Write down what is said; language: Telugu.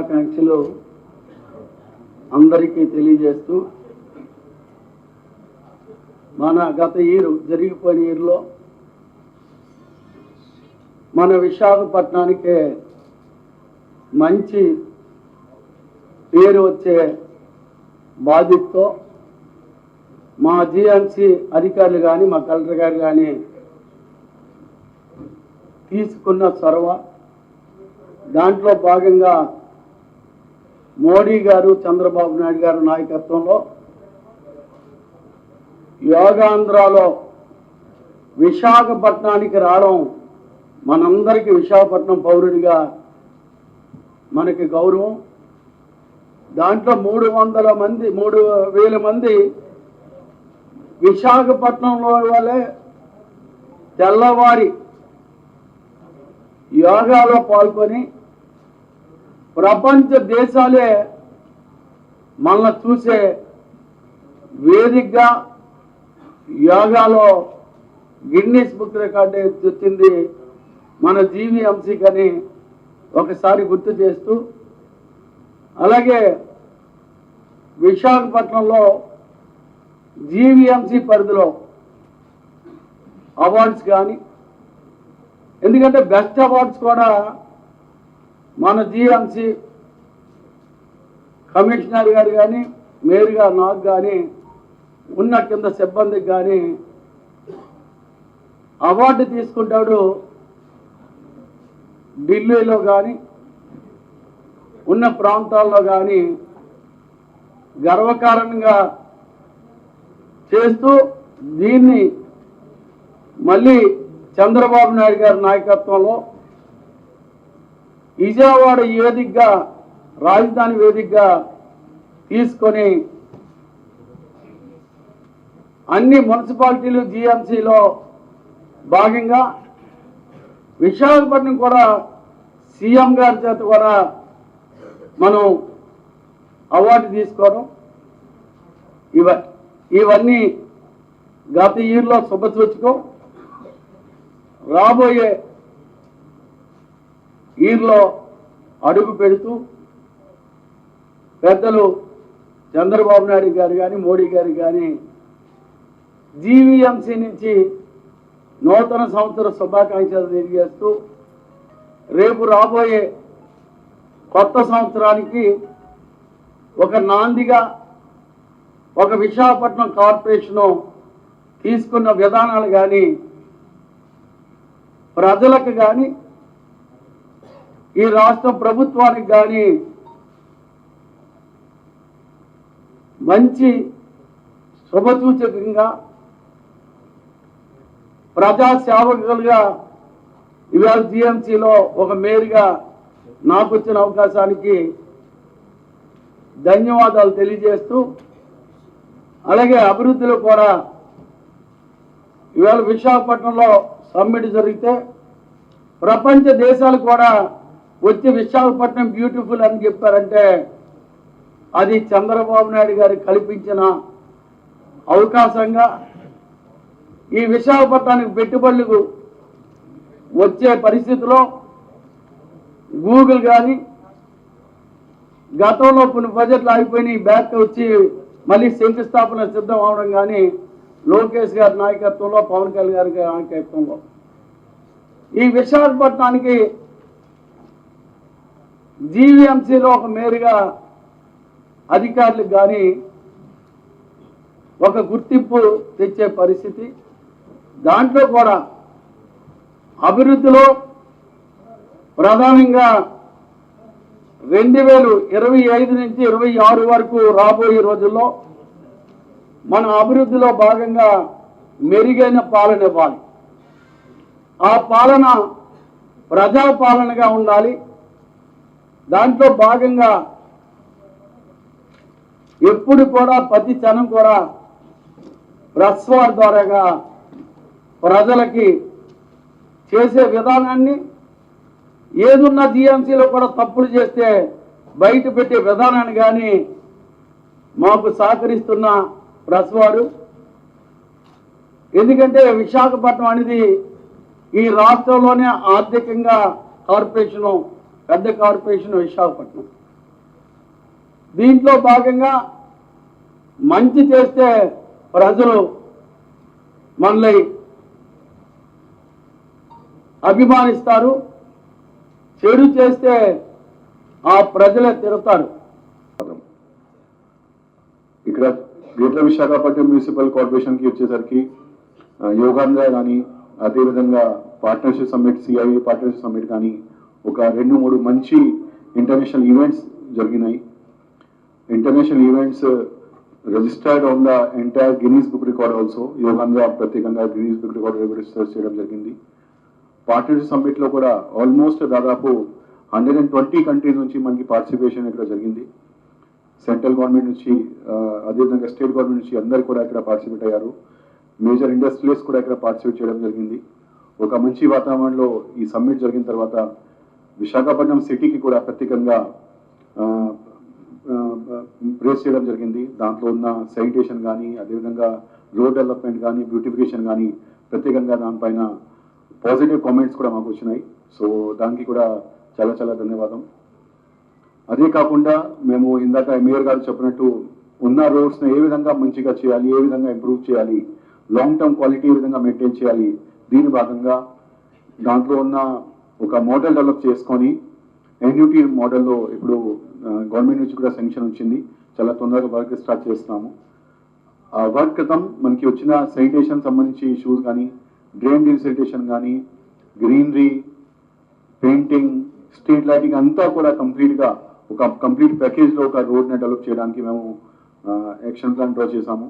శుభాకాంక్షలు అందరికీ తెలియజేస్తూ మన గత ఈరు జరిగిపోయిన ఇయర్లో మన విశాఖపట్నానికే మంచి పేరు వచ్చే బాధ్యతతో మా జిఎంసి అధికారులు కానీ మా కలెక్టర్ గారు కానీ తీసుకున్న చొరవ దాంట్లో భాగంగా మోడీ గారు చంద్రబాబు నాయుడు గారు నాయకత్వంలో యోగాంధ్రాలో విశాఖపట్నానికి రావడం మనందరికీ విశాఖపట్నం పౌరుడిగా మనకి గౌరవం. దాంట్లో మూడు వందల మంది మూడు వేల మంది విశాఖపట్నంలో వాళ్ళే తెల్లవారి యోగాలో పాల్గొని ప్రపంచ దేశాలే మనల్ని చూసే వేదికగా యోగాలో గిన్నీస్ బుక్ రికార్డ్ వచ్చింది మన జీవీఎంసీకి అని ఒకసారి గుర్తు చేస్తూ. అలాగే విశాఖపట్నంలో జీవీఎంసీ పరిధిలో అవార్డ్స్ కానీ ఎందుకంటే బెస్ట్ అవార్డ్స్ కూడా మన జీఎంసీ కమిషనర్ గారు కానీ మేయర్ గారు నాకు కానీ ఉన్న కింద సిబ్బందికి కానీ అవార్డు తీసుకుంటాడు ఢిల్లీలో కానీ ఉన్న ప్రాంతాల్లో కానీ గర్వకారణంగా చేస్తూ దీన్ని మళ్ళీ చంద్రబాబు నాయుడు గారి నాయకత్వంలో విజయవాడ వేదికగా రాజధాని వేదికగా తీసుకొని అన్ని మున్సిపాలిటీలు జిఎంసీలో భాగంగా విశాఖపట్నం కూడా సీఎం గారి చేత కూడా మనం అవార్డు తీసుకోవడం. ఇవ ఇవన్నీ గత ఇయర్లో శుభసూచకం రాబోయే ఈర్లో అడుగు పెడుతూ పెద్దలు చంద్రబాబు నాయుడు గారు కానీ మోడీ గారు కానీ జీవీఎంసీ నుంచి నూతన సంవత్సర శుభాకాంక్షలు తెలియజేస్తూ రేపు రాబోయే కొత్త సంవత్సరానికి ఒక నాందిగా ఒక విశాఖపట్నం కార్పొరేషను తీసుకున్న విధానాలు కానీ ప్రజలకు కానీ ఈ రాష్ట్ర ప్రభుత్వానికి కానీ మంచి శుభసూచకంగా ప్రజా సేవకులుగా ఇవాళ జిఎంసీలో ఒక మేరుగా నాకు వచ్చిన అవకాశానికి ధన్యవాదాలు తెలియజేస్తూ అలాగే అభివృద్ధిలో కూడా ఇవాళ విశాఖపట్నంలో సమ్మిట్ జరిగితే ప్రపంచ దేశాలు కూడా వచ్చి విశాఖపట్నం బ్యూటిఫుల్ అని చెప్పారంటే అది చంద్రబాబు నాయుడు గారు కల్పించిన అవకాశంగా ఈ విశాఖపట్నానికి పెట్టుబడులకు వచ్చే పరిస్థితిలో గూగుల్ కానీ గతంలో కొన్ని బడ్జెట్లు ఆగిపోయినాయి బ్యాక్ వచ్చి మళ్ళీ శంకుస్థాపన సిద్ధం అవడం కానీ లోకేష్ గారి నాయకత్వంలో పవన్ కళ్యాణ్ గారి నాయకత్వంలో. ఈ విశాఖపట్నానికి జీవీఎంసీలో ఒక మేరుగా అధికారులకు కానీ ఒక గుర్తింపు తెచ్చే పరిస్థితి. దాంట్లో కూడా అభివృద్ధిలో ప్రధానంగా రెండు వేలు ఇరవై ఐదు నుంచి ఇరవై ఆరు వరకు రాబోయే రోజుల్లో మన అభివృద్ధిలో భాగంగా మెరుగైన పాలన ఇవ్వాలి. ఆ పాలన ప్రజాపాలనగా ఉండాలి. దాంట్లో భాగంగా ఎప్పుడు కూడా ప్రతి క్షణం కూడా ప్రెస్ వార్ ద్వారాగా ప్రజలకి చేసే విధానాన్ని ఏదున్న జిఎంసీలో కూడా తప్పులు చేస్తే బయట పెట్టే విధానాన్ని కానీ మాకు సహకరిస్తున్న ప్రెస్ వారు ఎందుకంటే విశాఖపట్నం అనేది ఈ రాష్ట్రంలోనే ఆర్థికంగా కార్పొరేషను పెద్ద కార్పొరేషన్ విశాఖపట్నం. దీంట్లో భాగంగా మంచి చేస్తే ప్రజలు మనల్ని అభిమానిస్తారు చెడు చేస్తే ఆ ప్రజలే తిరుగుతారు ఇక్కడ గ్రేటర్ విశాఖపట్నం మున్సిపల్ కార్పొరేషన్కి వచ్చేసరికి ఆ, యోగాంధ్ర కానీ అదేవిధంగా partnership summit CI partnership summit కానీ ఒక రెండు మూడు మంచి ఇంటర్నేషనల్ ఈవెంట్స్ జరిగినాయి. International events registered on the entire Guinness book record also యోగంగా ప్రత్యేకంగా గిన్నీస్ బుక్ రికార్డ్ రిజిస్టర్ చేయడం జరిగింది. పార్ట్నర్షిప్ సమ్మిట్లో కూడా ఆల్మోస్ట్ దాదాపు హండ్రెడ్ అండ్ ట్వంటీ కంట్రీస్ నుంచి మనకి పార్టిసిపేషన్ ఇక్కడ జరిగింది. సెంట్రల్ గవర్నమెంట్ నుంచి uh, అదేవిధంగా స్టేట్ గవర్నమెంట్ నుంచి అందరు కూడా ఇక్కడ పార్టిసిపేట్ అయ్యారు. మేజర్ ఇండస్ట్రీస్ కూడా ఇక్కడ పార్టిసిపేట్ చేయడం జరిగింది. ఒక మంచి వాతావరణంలో ఈ సమ్మిట్ జరిగిన తర్వాత విశాఖపట్నం సిటీకి కూడా ప్రత్యేకంగా ప్రేస్ చేయడం జరిగింది. దాంట్లో ఉన్న శానిటేషన్ కానీ అదేవిధంగా రోడ్ డెవలప్మెంట్ కానీ బ్యూటిఫికేషన్ కానీ ప్రత్యేకంగా దానిపైన పాజిటివ్ కామెంట్స్ కూడా మాకు వచ్చినాయి. సో దానికి కూడా చాలా చాలా ధన్యవాదం. అదే కాకుండా మేము ఇందాక మేయర్ గారు చెప్పినట్టు ఉన్న రోడ్స్ని ఏ విధంగా మంచిగా చేయాలి ఏ విధంగా ఇంప్రూవ్ చేయాలి లాంగ్ టర్మ్ క్వాలిటీ ఏ విధంగా మెయింటైన్ చేయాలి దీని భాగంగా దాంట్లో ఉన్న ఒక మోడల్ డెవలప్ చేసుకొని ఎన్యూటీ మోడల్లో ఇప్పుడు గవర్నమెంట్ నుంచి కూడా సెంక్షన్ వచ్చింది. చాలా తొందరగా వర్క్ స్టార్ట్ చేస్తున్నాము. ఆ వర్క్ క్రితం మనకి వచ్చిన శానిటేషన్ సంబంధించి ఇష్యూస్ కానీ డ్రైన్ డీసెంటేషన్ కానీ గ్రీనరీ పెయింటింగ్ స్ట్రీట్ లైటింగ్ అంతా కూడా కంప్లీట్గా ఒక కంప్లీట్ ప్యాకేజ్లో ఒక రోడ్ని డెవలప్ చేయడానికి మేము యాక్షన్ ప్లాన్ డ్రా చేశాము.